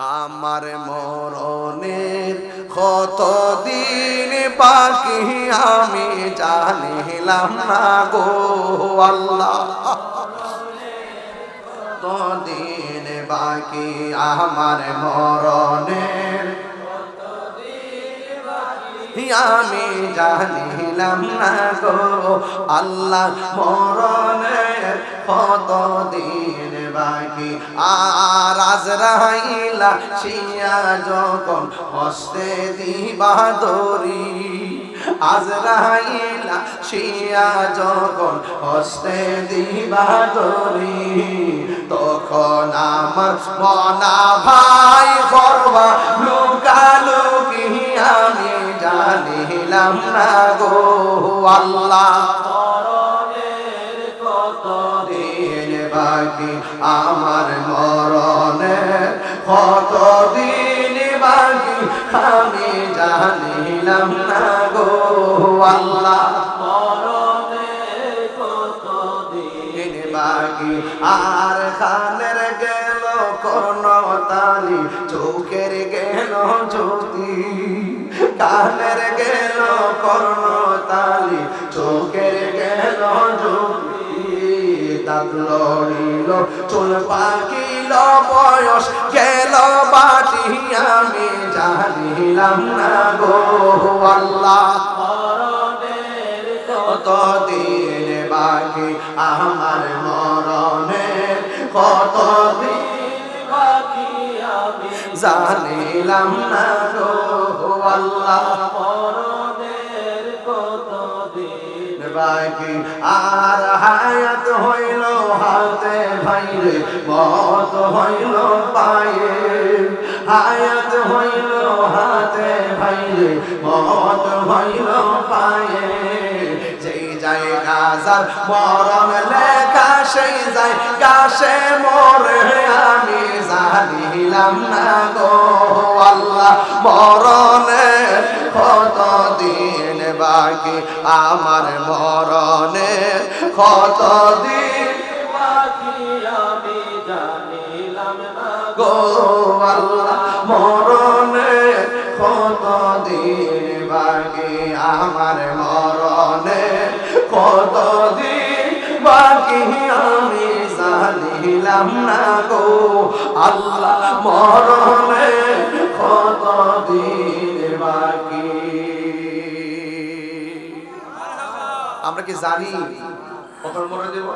আমার মরণের কত দিন বাকি আমি জানিলাম না গো আল্লাহ। কত দিন বাকি আমার মরণের? আমি জানিলাম না গো আল্লাহ, মরণের কত দিন বাকি। আর আজরাইলা শিয়া যখন হস্তে দিবা দরি আজরাইলা শিয়া যখন হস্তে দিবা দরি তখন আমার মনা ভাই করবা লুকালুকি আমি জানিলাম না গো, আল্লাহ। দিন বাকি আমার মরণে। কত দিন বাকি আমি জানিলাম না গো আল্লাহ। দিন বাকি আর খানের গেল কর্ণ তালি, চোখের গেল জ্যোতি। কানের গেল কর্ণ তালি, চোখের গেল জ্যোতি। দাঁত লড়িল চুল পাকিল বয়স গেল বাটি, আমি জানিলাম না গো আল্লাহ। কত দিন বাকি, আমার মরণে কত দিন বাকি, আমি জানিলাম না গো আল্লাহ। মরণের কত দিন বাকি, আর হায়াত ভাইরে মত হইল পায়ে, হায়াত হইল হাতে ভাইরে মত হইল পায়ে। যেই জায়গা যার মরণ লেখা, সেই জায়গা সে মরে, আমি জানিলাম না গো আল্লাহ, মরণে কত দিন বাকি? আমার মরণে কত দিন গো আল্লাহ, মরণে কত দিন বাকি আমার মরণে কত দিন বাকি আমি জানিলাম না গো আল্লাহ, মরণে কত দিন বাকি আমরা কি জানি কখন মরে দেব?